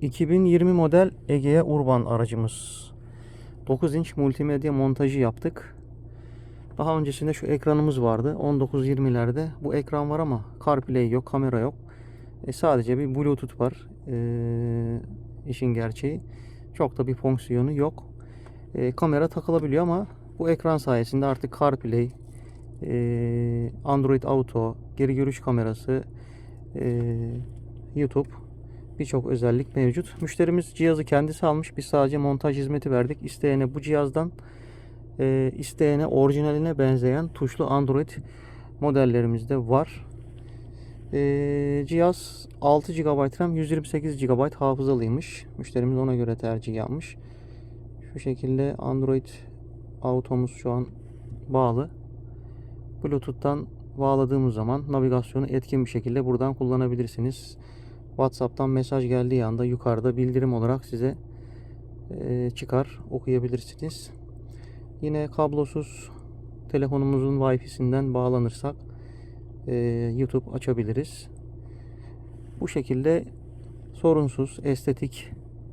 2020 model Egea Urban aracımız. 9 inç multimedya montajı yaptık. Daha öncesinde şu ekranımız vardı. 19-20'lerde bu ekran var ama CarPlay yok, kamera yok. E, sadece bir Bluetooth var. E, işin gerçeği. Çok da bir fonksiyonu yok. E, kamera takılabiliyor ama bu ekran sayesinde artık CarPlay, e, Android Auto, geri görüş kamerası, e, YouTube birçok özellik mevcut. Müşterimiz cihazı kendisi almış. Biz sadece montaj hizmeti verdik. İsteyene bu cihazdan e, isteyene orijinaline benzeyen tuşlu Android modellerimiz de var. E, cihaz 6 GB RAM 128 GB hafızalıymış. Müşterimiz ona göre tercih yapmış. Şu şekilde Android Auto'muz şu an bağlı. Bluetooth'tan bağladığımız zaman navigasyonu etkin bir şekilde buradan kullanabilirsiniz. WhatsApp'tan mesaj geldiği anda yukarıda bildirim olarak size e, çıkar okuyabilirsiniz. Yine kablosuz telefonumuzun Wi-Fi'sinden bağlanırsak e, YouTube açabiliriz. Bu şekilde sorunsuz, estetik,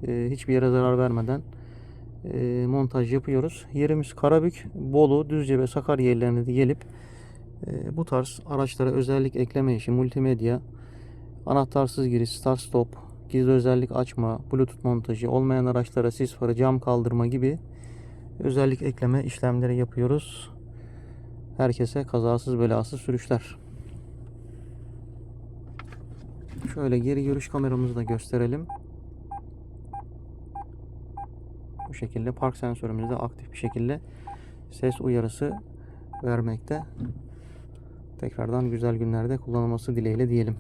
e, hiçbir yere zarar vermeden montaj yapıyoruz. Yerimiz Karabük, Bolu, Düzce ve Sakarya illerine de gelip bu tarz araçlara özellik ekleme işi, multimedya, anahtarsız giriş, start stop, gizli özellik açma, bluetooth montajı, olmayan araçlara sis farı, cam kaldırma gibi özellik ekleme işlemleri yapıyoruz. Herkese kazasız belasız sürüşler. Şöyle geri görüş kameramızı da gösterelim. Bu şekilde park sensörümüz de aktif bir şekilde ses uyarısı vermekte. Tekrardan güzel günlerde kullanılması dileğiyle diyelim.